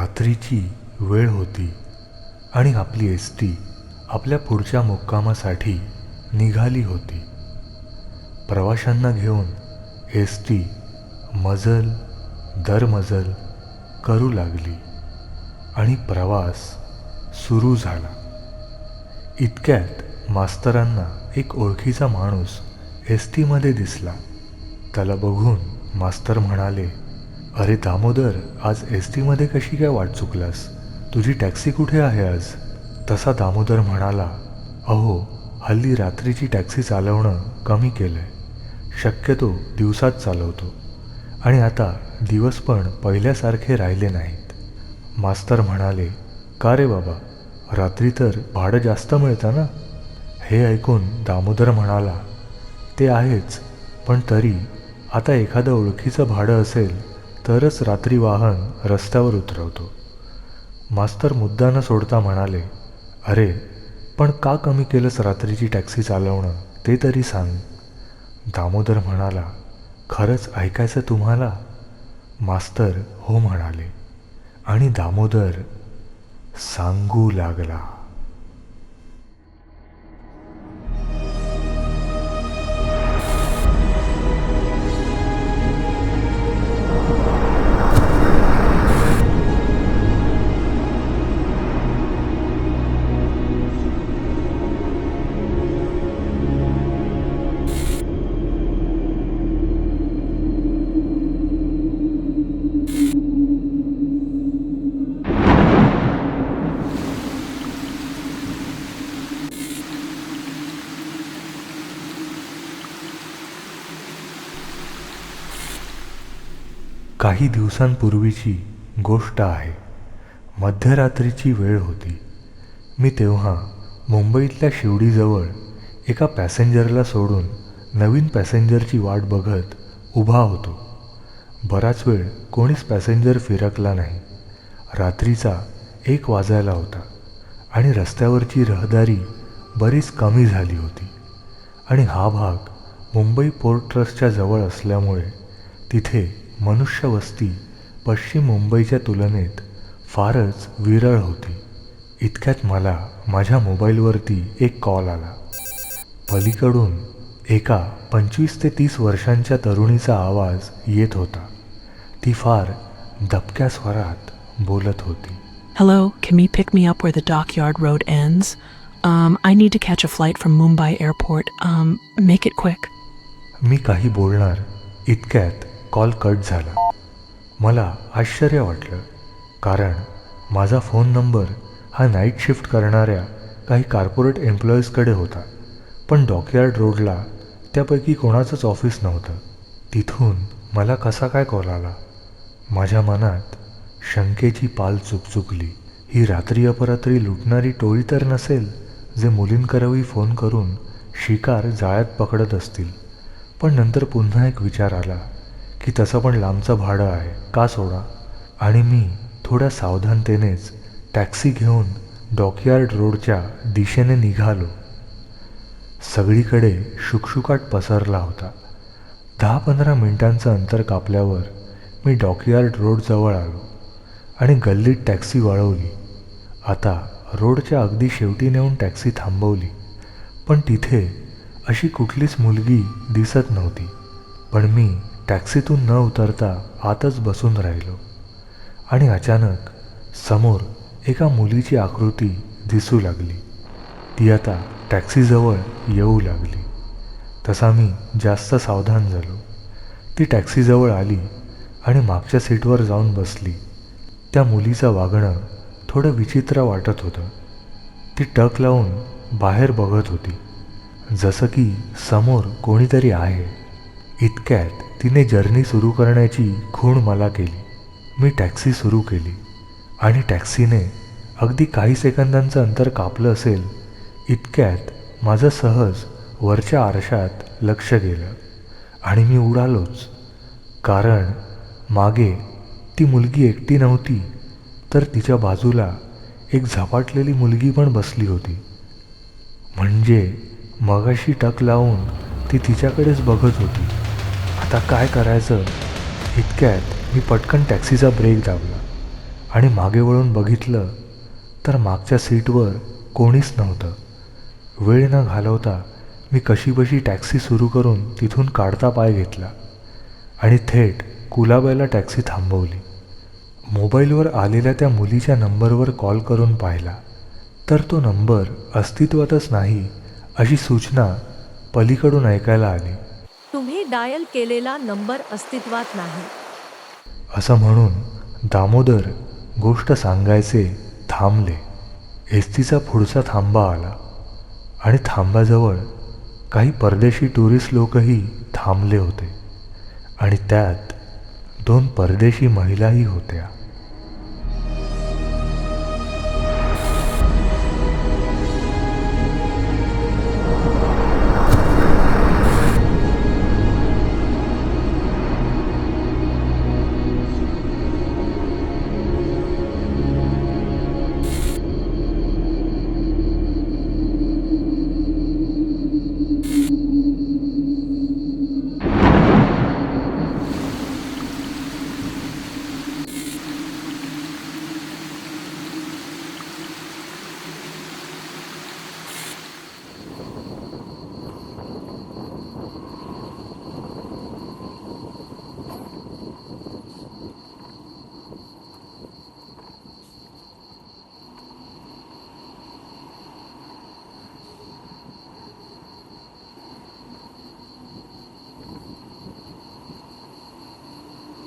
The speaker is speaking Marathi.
रात्रीची वेळ होती आणि आपली एस टी आपल्या पुढच्या मुक्कामासाठी निघाली होती. प्रवाशांना घेऊन एस टी मजल दरमजल करू लागली आणि प्रवास सुरू झाला. इतक्यात मास्तरांना एक ओळखीचा माणूस एस टीमध्ये दिसला. त्याला बघून मास्तर म्हणाले अरे दामोदर आज एस टीमध्ये कशी काय वाट चुकलास? तुझी टॅक्सी कुठे आहे आज? तसा दामोदर म्हणाला अहो हल्ली रात्रीची टॅक्सी चालवणं कमी केलं आहे शक्यतो दिवसात चालवतो. आणि आता दिवस पण पहिल्यासारखे राहिले नाहीत. मास्तर म्हणाले का रे बाबा? रात्री तर भाडं जास्त मिळतं ना? हे ऐकून दामोदर म्हणाला ते आहेच पण तरी आता एखादं ओळखीचं भाडं असेल तरच रात्री वाहन रस्त्यावर उतरवतो. मास्तर मुद्दा न सोडता म्हणाले अरे पण का कमी केलंस रात्रीची टॅक्सी चालवणं ते तरी सांग. दामोदर म्हणाला खरंच ऐकायचं तुम्हाला? मास्तर हो म्हणाले आणि दामोदर सांगू लागला. काही दिवसांपूर्वीची गोष्ट आहे. मध्यरात्रीची वेळ होती. मी तेव्हा मुंबईतल्या शिवडीजवळ एका पॅसेंजरला सोडून नवीन पॅसेंजरची वाट बघत उभा होतो. बराच वेळ कोणीच पॅसेंजर फिरकला नाही. रात्रीचा एक वाजायला होता आणि रस्त्यावरची रहदारी बरीच कमी झाली होती आणि हा भाग मुंबई पोर्ट ट्रस्टच्या जवळ असल्यामुळे तिथे मनुष्यवस्ती पश्चिम मुंबईच्या तुलनेत फारच विरळ होती इतक्यात मला माझ्या मोबाईलवरती एक कॉल आला पलीकडून एका पंचवीस ते तीस वर्षांच्या तरुणीचा आवाज येत होता ती फार दबक्या स्वरात बोलत होती Hello, can we pick me up where the dockyard road ends? Um, I need to catch a flight from Mumbai airport. Um, make it quick. मी काही बोलणार इतक्यात कॉल कट झाला. मला आश्चर्य वाटलं कारण माझा फोन नंबर हा नाईट शिफ्ट करणाऱ्या काही कॉर्पोरेट एम्प्लॉईजकडे होता. पण डॉकयार्ड रोडला त्यापैकी कोणाचंच ऑफिस नव्हतं. तिथून मला कसा काय कॉल आला? माझ्या मनात शंकेची पाल चुकचुकली. ही रात्री अपरात्री लुटणारी टोळी तर नसेल जे मुलींकरवी फोन करून शिकार जाळ्यात पकडत असतील. पण नंतर पुन्हा एक विचार आला. की तसं पण लांबचं भाडं आहे का सोडा? आणि मी थोड्या सावधानतेनेच टॅक्सी घेऊन डॉकयार्ड रोडच्या दिशेने निघालो. सगळीकडे शुकशुकाट पसरला होता. दहा पंधरा मिनिटांचं अंतर कापल्यावर मी डॉकयार्ड रोडजवळ आलो आणि गल्लीत टॅक्सी वळवली. आता रोडच्या अगदी शेवटी नेऊन टॅक्सी थांबवली. पण तिथे अशी कुठलीच मुलगी दिसत नव्हती. पण मी टॅक्सीतून न उतरता आतच बसून राहिलो. आणि अचानक समोर एका मुलीची आकृती दिसू लागली. ती आता टॅक्सीजवळ येऊ लागली. तसा मी जास्त सावधान झालो. ती टॅक्सीजवळ आली आणि मागच्या सीटवर जाऊन बसली. त्या मुलीचं वागणं थोडं विचित्र वाटत होतं. ती टक लावून बाहेर बघत होती. जसं की समोर कोणीतरी आहे. इतक्यात तिने जर्नी सुरू करण्याची खूण मला केली. मी टॅक्सी सुरू केली. आणि टॅक्सीने अगदी काही सेकंदांचं अंतर कापलं असेल इतक्यात माझं सहज वरच्या आरशात लक्ष गेलं. आणि मी उडालोच. कारण मागे ती मुलगी एकटी नव्हती तर तिच्या बाजूला एक झपाटलेली मुलगी पण बसली होती. म्हणजे मगाशी टक लावून ती तिच्याकडेच बघत होती. आता काय करायचं? इतक्यात मी पटकन टॅक्सीचा ब्रेक दाबला आणि मागे वळून बघितलं तर मागच्या सीटवर कोणीच नव्हतं. वेळ न घालवता मी कशीबशी टॅक्सी सुरू करून तिथून काढता पाय घेतला आणि थेट कुलाबाईला टॅक्सी थांबवली. मोबाईलवर आलेल्या त्या मुलीच्या नंबरवर कॉल करून पाहिला. तर तो नंबर अस्तित्वातच नाही अशी सूचना पलीकडून ऐकायला आली. डायल केलेला नंबर अस्तित्वात नाही. असं म्हणून दामोदर गोष्ट सांगायचे थांबले. एस टीचा पुढचा थांबा आला आणि थांब्याजवळ काही परदेशी टुरिस्ट लोकही थांबले होते आणि त्यात दोन परदेशी महिलाही होत्या.